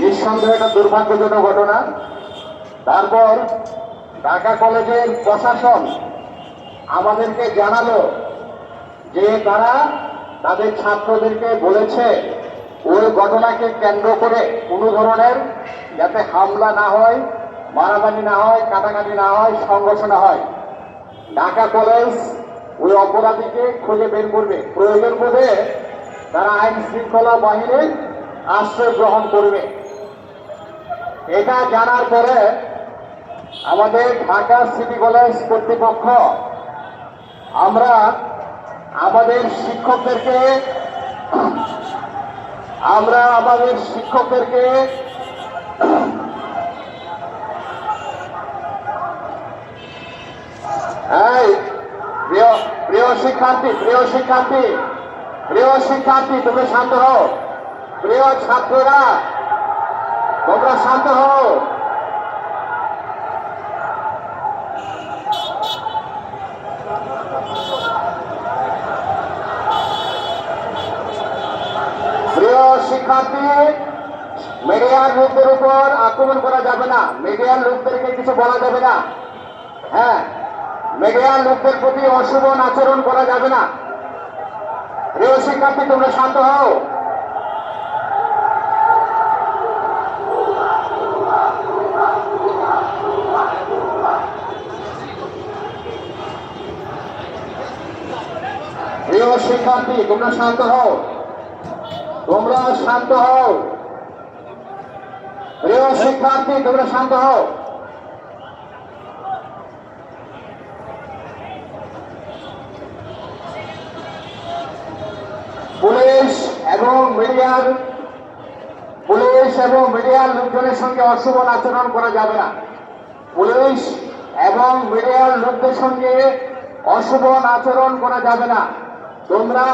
নিঃসন্দেহে একটা দুর্ভাগ্যজনক ঘটনা। তারপর ঢাকা কলেজের প্রশাসন আমাদেরকে জানালো যে তারা তাদের ছাত্রদেরকে বলেছে, ওই ঘটনাকে কেন্দ্র করে কোনো ধরনের যাতে হামলা না হয়, মারামারি না হয়, কাটাকাটি না হয়, সংঘর্ষ না হয়। ঢাকা কলেজ ওই অপরাধীকে খুঁজে বের করবে। প্রয়োজন বোধে তারা আইন শৃঙ্খলা বাহিনীর আশ্রয় গ্রহণ করবে। এটা জানার পরে আমাদের ঢাকা সিটি কলেজ কর্তৃপক্ষ, আমরা আমাদের শিক্ষকদেরকে, আমরা আমাদের শিক্ষকদেরকে প্রিয় প্রিয় শিক্ষার্থী প্রিয় শিক্ষার্থী প্রিয় শিক্ষার্থী, তুমি শান্ত হও। প্রিয় ছাত্ররা, তোমরা শান্ত হও। প্রিয় শিক্ষার্থী মিডিয়ার লোকদের উপর আক্রমণ করা যাবে না। মিডিয়ার লোকদেরকে কিছু বলা যাবে না। হ্যাঁ মিডিয়ার লোকদের প্রতি অশুভ আচরণ করা যাবে না। প্রিয় শিক্ষার্থী, তোমরা শান্ত হও প্রিয় শিক্ষার্থী, তোমরা শান্ত হও। তোমরা শান্ত হও। প্রিয় শিক্ষার্থী, তোমরা শান্ত হও। পুলিশ এবং মিডিয়ার, পুলিশ এবং মিডিয়ার লোকজনের সঙ্গে অশুভ আচরণ করা যাবে না। পুলিশ এবং মিডিয়ার লোকদের সঙ্গে অশুভ আচরণ করা যাবে না। তোমরা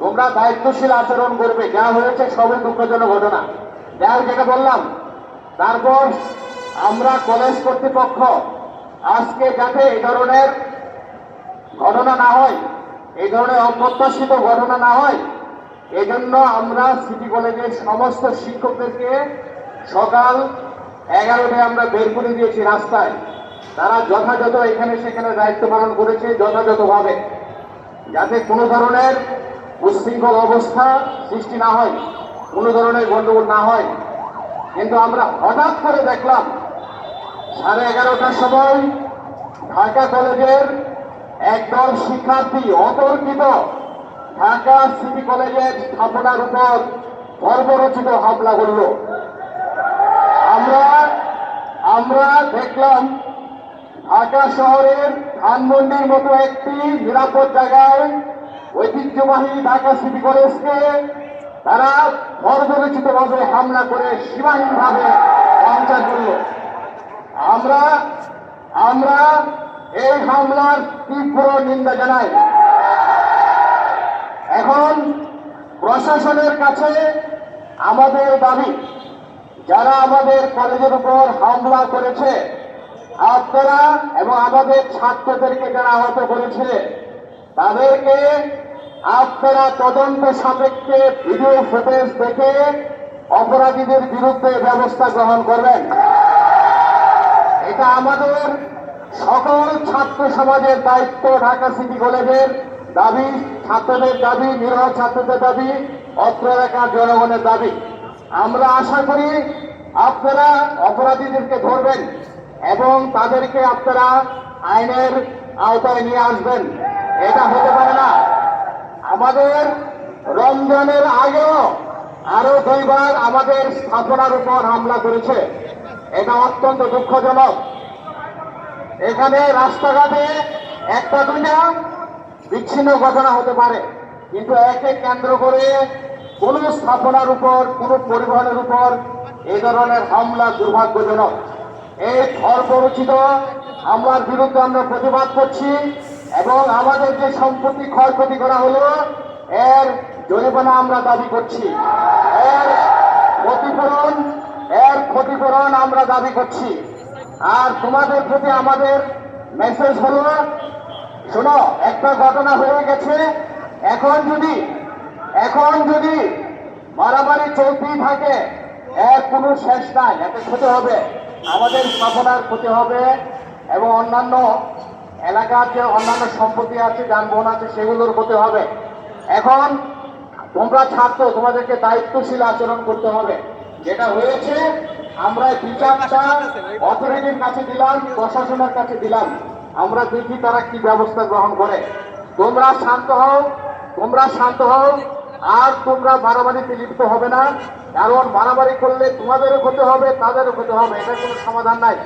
তোমরা দায়িত্বশীল আচরণ করবে। যা হয়েছে সবই দুঃখজনক ঘটনা। যা যেটা বললাম, তারপর আমরা কলেজ কর্তৃপক্ষ আজকে যাতে এই ধরনের ঘটনা না হয় এই ধরনের অপ্রত্যাশিত ঘটনা না হয়, এজন্য আমরা সিটি কলেজের সমস্ত শিক্ষকদেরকে সকাল এগারোটায় আমরা বের করে দিয়েছি রাস্তায়। তারা যথাযথ এখানে সেখানে দায়িত্ব পালন করেছে, যথাযথভাবে। যাতে কোনো ধরনের উশৃঙ্খল অবস্থা সৃষ্টি না হয়, কোনো ধরনের গণ্ডগোল না হয়। কিন্তু আমরা হঠাৎ করে দেখলাম, সাড়ে এগারোটার সময় ঢাকা কলেজের একদল শিক্ষার্থী অতর্কিত ঢাকা সিটি কলেজের স্থাপনার উপর বর্বরচিত হামলা করল। আমরা আমরা দেখলাম ঢাকা শহরের ধানমন্ডির মতো একটি নিরাপদ জায়গায় ঐতিহ্যবাহী ঢাকা সিটি কলেজকে তারা বর্বরচিতভাবে হামলা করে সীমাহীনভাবে পঞ্চাশ করল। আমরা আমরা এই হামলার তীব্র নিন্দা জানাই। এখন প্রশাসনের কাছে আমাদের দাবি, যারা আমাদের কলেজের উপর হামলা করেছে আপনারা এবং আমাদের ছাত্রদেরকে যারা আহত করেছে, তাদেরকে আপনারা তদন্ত সাপেক্ষে ভিডিও ফুটেজ দেখে অপরাধীদের বিরুদ্ধে ব্যবস্থা গ্রহণ করবেন। এটা আমাদের সকল ছাত্র সমাজের দায়িত্ব, ঢাকা সিটি কলেজের দাবি, ছাত্রদের দাবি, নিরহ ছাত্রদের দাবি, অত্র এলাকার জনগণের দাবি। আমরা আশা করি আপনারা অপরাধীদেরকে ধরবেন। এবং তাদেরকে আপনারা আইনের আওতায় নিয়ে আসবেন। এটা হতে পারে না। আমাদের রমজানের আগেও আরও দুইবার আমাদের স্থাপনার উপর হামলা করেছে। এটা অত্যন্ত দুঃখজনক। এখানে রাস্তাঘাটে একটা দুইটা বিচ্ছিন্ন ঘটনা হতে পারে। কিন্তু একে কেন্দ্র করে কোন স্থাপনার উপর, কোন পরিবহনের উপর এ ধরনের হামলা দুর্ভাগ্যজনক। এই ধর্মরচিত হামলার বিরুদ্ধে আমরা প্রতিবাদ করছি এবং আমাদের যে সম্পত্তি ক্ষয়ক্ষতি করা হলো, এর জরিমানা আমরা দাবি করছি। এর ক্ষতিপূরণ এর ক্ষতিপূরণ আমরা দাবি করছি। আর তোমাদের প্রতি আমাদের মেসেজ হলো, শোনো, একটা ঘটনা হয়ে গেছে, এখন যদি এখন যদি মারামারি চলতেই থাকে এর কোনো শেষ নাই, এতে ক্ষতি হবে। আমাদের স্থাপনার ক্ষতি হবে এবং অন্যান্য এলাকার যে অন্যান্য সম্পত্তি আছে, যানবাহন আছে, সেগুলোর ক্ষতি হবে। এখন তোমরা ছাত্র, তোমাদেরকে দায়িত্বশীল আচরণ করতে হবে। যেটা হয়েছে, আমরা বিচারটা অথরিটির কাছে দিলাম, প্রশাসনের কাছে দিলাম। আমরা দেখি তারা কি ব্যবস্থা গ্রহণ করে। তোমরা শান্ত হও, তোমরা শান্ত হও। আর তোমরা মারামারিতে লিপ্ত হবে না, কারণ মারামারি করলে তোমাদেরও ক্ষতি হবে, তাদেরও ক্ষতি হবে এটা কোনো সমাধান নাই।